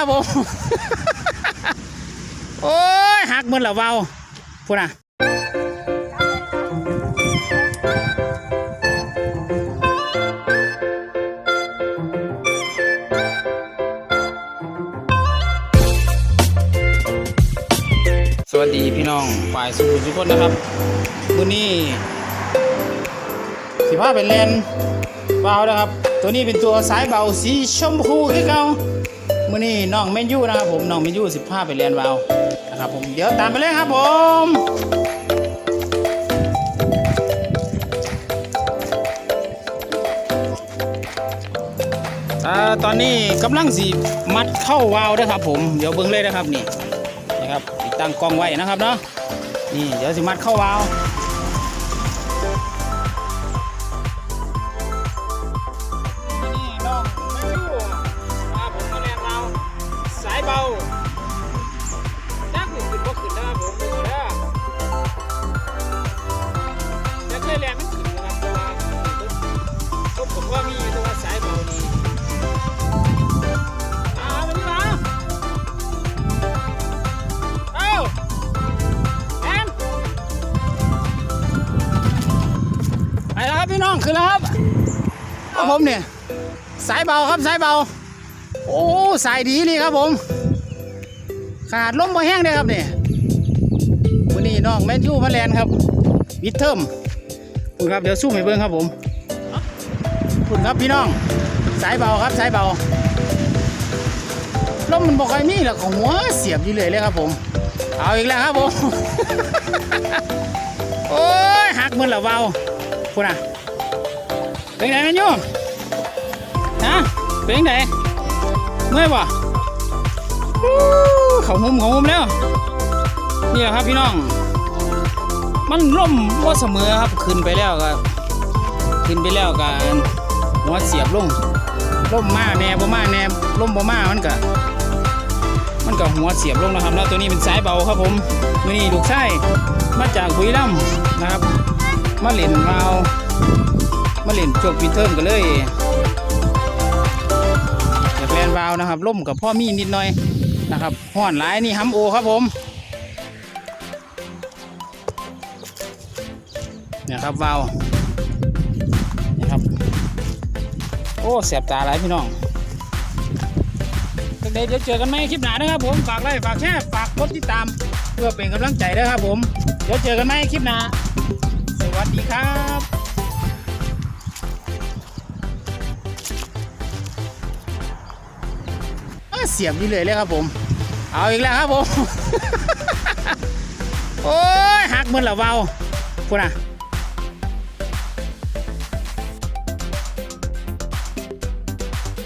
ครับผม โอ้ยหักมือนละเบาพูดนะสวัสดีพี่น้องฝ่ายสุขุมทุกคนนะครับวันนี้สิพาเป็นเลนเบานะครับ ตัวนี้เป็นตัวสายเบาสีชมพูคือเก่า มื่อนี้น้องเมนยูนะครับผมน้องเมนยูสิพาเป็นเลนเบานะครับผมเดี๋ยวตามไปเลยครับผมอตอนนี้กำลังสีมัดเข้าวาวนะครับผมเดี๋ยวเบิ่งเลยนะครับนี่นะครับติดตั้งกล้องไว้นะครับเนาะนี่เดี๋ยวสิมัดเข้าวาว ขึ้นแล้วครับเอาผมเนี่ยสายเบาครับสายเบา โอ้สายดีนี่ครับผมขนาดล้มมาแห้งเลยครับเนี่ยวันนี้น้องแมนยูมาแลนด์ครับวิดเทิมคุณครับเดี๋ยวสู้ให้เบิ้งครับผมคุณครับพี่น้อง สายเบาครับสายเบาล้มมันบอกใครมีหรอของหัวเสียบอยู่เลยเลยครับผม เอาอีกแล้วครับผม โอ้ยหักมือเหล่าเบาคุณอะ เป็นไงแมนยูฮะเป็นไงเมื่อยป่ะเขาหุมเขาหุมแล้วนี่แหละครับพี่น้อง มันล่มว่าเสมอครับขึ้นไปแล้วก็ขึ้นไปแล้วก็หัวเสียบลงล่มมาแน่บ่มาแน่ล่มบ่มามันก็มันก็หัวเสียบลงนะครับ แล้วตัวนี้เป็นสายเบาครับผมมือนี้ลูกชายมาจากบุรีรัมย์นะครับ มาเล่นวาว มาเล่นจบปีเทิร์กันเลยอยากแลนวาวนะครับล่มกับพ่อมีนิดหน่อยนะครับห่อนหลายนี่ฮัมโอครับผมเนี่ยครับวาวนี่ครับโอ้เสียบตาหลายพี่น้องเดี๋ยวเดี๋ยวเจอกันไหมคลิปหน้านะครับผมฝากไลค์ฝากแชร์ฝากกดติดตาม เพื่อเป็นกำลังใจด้วยครับผม เดี๋ยวเจอกันไหมคลิปหน้าสวัสดีครับ เสียบนี่เลยเลยครับผม เอาอีกแล้วครับผม โอ้ยหักเหมือนเหล่าเบาคุณอะ